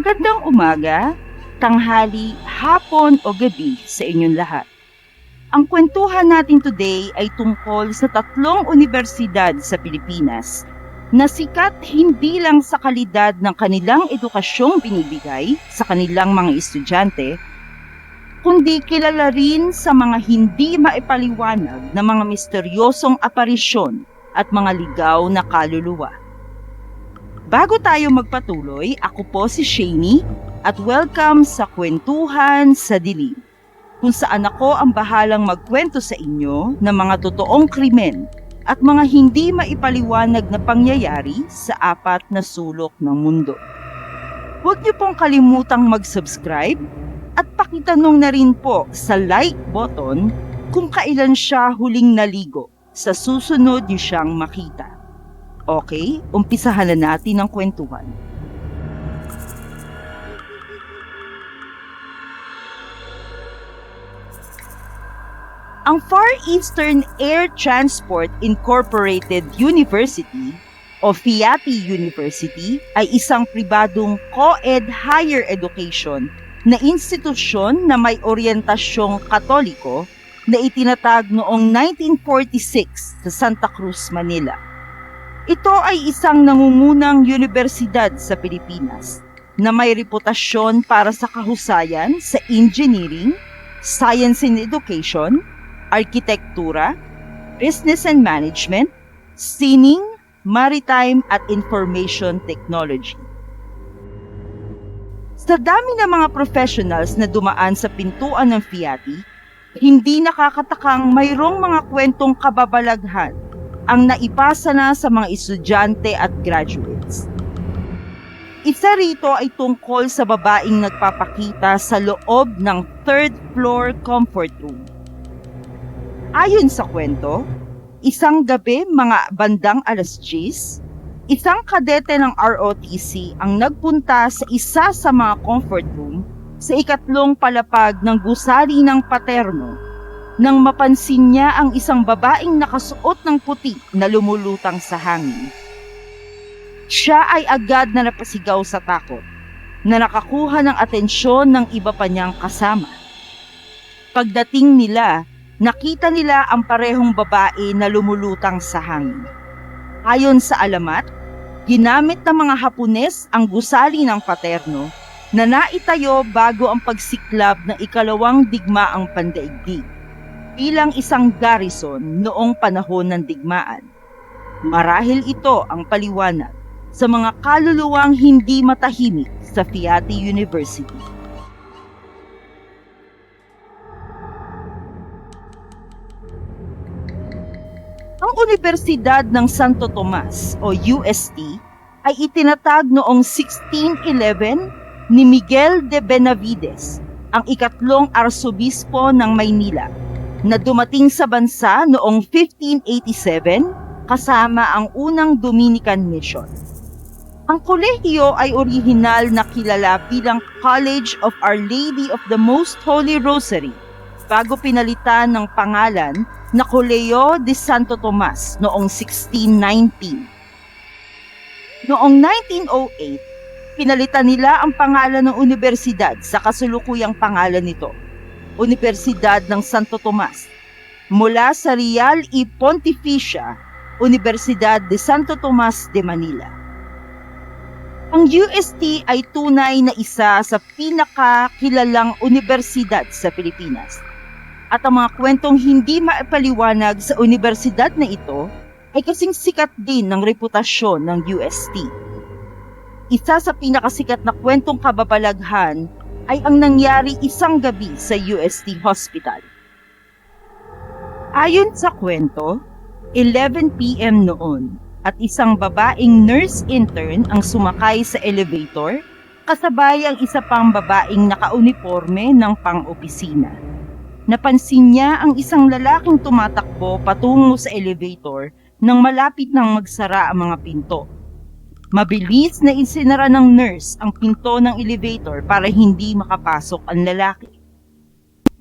Magandang umaga, tanghali, hapon o gabi sa inyong lahat. Ang kwentuhan natin today ay tungkol sa tatlong universidad sa Pilipinas na sikat hindi lang sa kalidad ng kanilang edukasyong binibigay sa kanilang mga estudyante, kundi kilala rin sa mga hindi maipaliwanag na mga misteryosong aparisyon at mga ligaw na kaluluwa. Bago tayo magpatuloy, ako po si Shani at welcome sa Kwentuhan sa Dilim, kung saan ako ang bahalang magkwento sa inyo ng mga totoong krimen at mga hindi maipaliwanag na pangyayari sa apat na sulok ng mundo. Huwag niyo pong kalimutang mag-subscribe at pakitanong na rin po sa like button kung kailan siya huling naligo sa susunod niyo siyang makita. Okay, umpisahan na natin ang kwentuhan. Ang Far Eastern Air Transport Incorporated University o FIATI University ay isang pribadong co-ed higher education na institusyon na may orientasyong katoliko na itinatag noong 1946 sa Santa Cruz, Manila. Ito ay isang nangungunang universidad sa Pilipinas na may reputasyon para sa kahusayan sa engineering, science and education, arkitektura, business and management, sining, maritime at information technology. Sa dami ng mga professionals na dumaan sa pintuan ng FIATI, hindi nakakatakang mayroong mga kwentong kababalaghan ang naipasa na sa mga estudyante at graduates. Isa rito ay tungkol sa babaeng nagpapakita sa loob ng third floor comfort room. Ayon sa kwento, isang gabi mga bandang alas 10, isang kadete ng ROTC ang nagpunta sa isa sa mga comfort room sa ikatlong palapag ng gusali ng paterno nang mapansin niya ang isang babaeng nakasuot ng puti na lumulutang sa hangin. Siya ay agad na napasigaw sa takot na nakakuha ng atensyon ng iba pa niyang kasama. Pagdating nila, nakita nila ang parehong babae na lumulutang sa hangin. Ayon sa alamat, ginamit ng mga Hapones ang gusali ng paterno na naitayo bago ang pagsiklab ng ikalawang digmaang pandaigdig bilang isang garrison noong panahon ng digmaan. Marahil ito ang paliwanag sa mga kaluluwang hindi matahimik sa Fiati University. Ang Universidad ng Santo Tomas o UST ay itinatag noong 1611 ni Miguel de Benavides, ang ikatlong arsobispo ng Maynila, na dumating sa bansa noong 1587 kasama ang unang Dominican Mission. Ang kolehiyo ay orihinal na kilala bilang College of Our Lady of the Most Holy Rosary bago pinalitan ng pangalan na Colegio de Santo Tomas noong 1619. Noong 1908, pinalitan nila ang pangalan ng universidad sa kasulukuyang pangalan nito, Universidad ng Santo Tomas, mula sa Real y Pontificia Universidad de Santo Tomas de Manila. Ang UST ay tunay na isa sa pinakakilalang universidad sa Pilipinas. At ang mga kwentong hindi maipaliwanag sa universidad na ito ay kasing sikat din ng reputasyon ng UST. Isa sa pinakasikat na kwentong kababalaghan ay ang nangyari isang gabi sa UST Hospital. Ayon sa kwento, 11pm noon at isang babaeng nurse intern ang sumakay sa elevator kasabay ang isa pang babaeng nakauniforme ng pang-opisina. Napansin niya ang isang lalaking tumatakbo patungo sa elevator nang malapit nang magsara ang mga pinto. Mabilis na isinara ng nurse ang pinto ng elevator para hindi makapasok ang lalaki.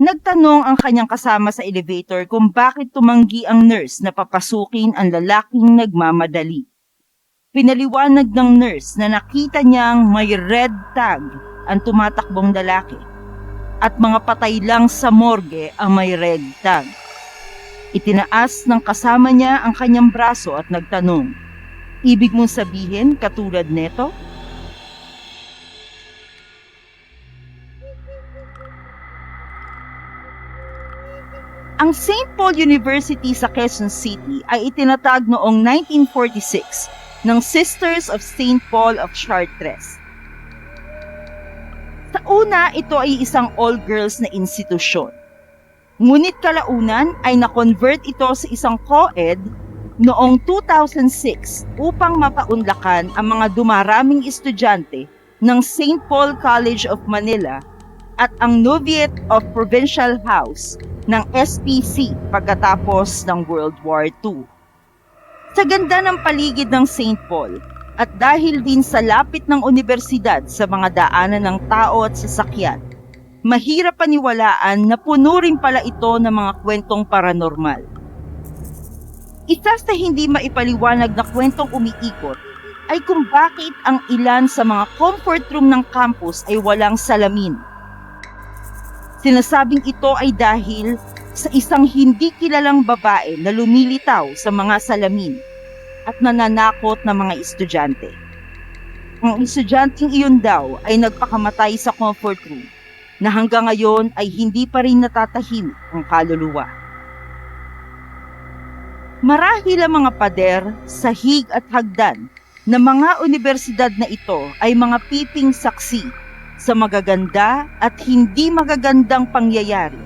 Nagtanong ang kanyang kasama sa elevator kung bakit tumanggi ang nurse na papasukin ang lalaking nagmamadali. Pinaliwanag ng nurse na nakita niyang may red tag ang tumatakbong lalaki at mga patay lang sa morgue ang may red tag. Itinaas ng kasama niya ang kanyang braso at nagtanong, Ibig mong sabihin katulad neto? Ang St. Paul University sa Quezon City ay itinatag noong 1946 ng Sisters of St. Paul of Chartres. Sa una, ito ay isang all-girls na institusyon. Ngunit kalaunan ay na-convert ito sa isang co-ed noong 2006 upang mapaunlakan ang mga dumaraming estudyante ng St. Paul College of Manila at ang Novitiate of Provincial House ng SPC pagkatapos ng World War II. Sa ganda ng paligid ng St. Paul at dahil din sa lapit ng universidad sa mga daanan ng tao at sasakyan, mahirap paniwalaan na puno rin pala ito ng mga kwentong paranormal. Isa sa hindi maipaliwanag na kwentong umiikot ay kung bakit ang ilan sa mga comfort room ng campus ay walang salamin. Sinasabing ito ay dahil sa isang hindi kilalang babae na lumilitaw sa mga salamin at nananakot ng mga estudyante. Ang estudyanteng iyon daw ay nagpakamatay sa comfort room na hanggang ngayon ay hindi pa rin natatahimik ang kaluluwa. Marahil ang mga pader, sahig at hagdan ng mga universidad na ito ay mga piping saksi sa magaganda at hindi magagandang pangyayari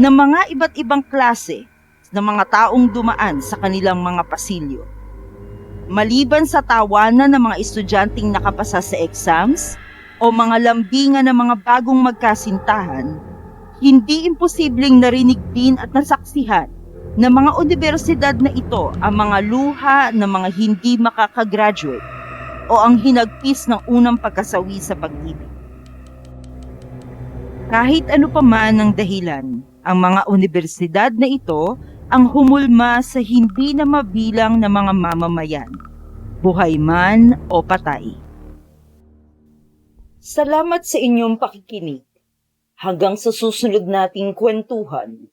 ng mga iba't ibang klase ng mga taong dumaan sa kanilang mga pasilyo. Maliban sa tawanan ng mga estudyanteng nakapasa sa exams o mga lambingan ng mga bagong magkasintahan, hindi imposibleng narinig din at nasaksihan ng mga universidad na ito ang mga luha ng mga hindi makakagraduate o ang hinagpis ng unang pagkasawi sa pag-ibig. Kahit ano pa man ang dahilan, ang mga universidad na ito ang humulma sa hindi na mabilang na mga mamamayan, buhay man o patay. Salamat sa inyong pakikinig. Hanggang sa susunod nating kwentuhan.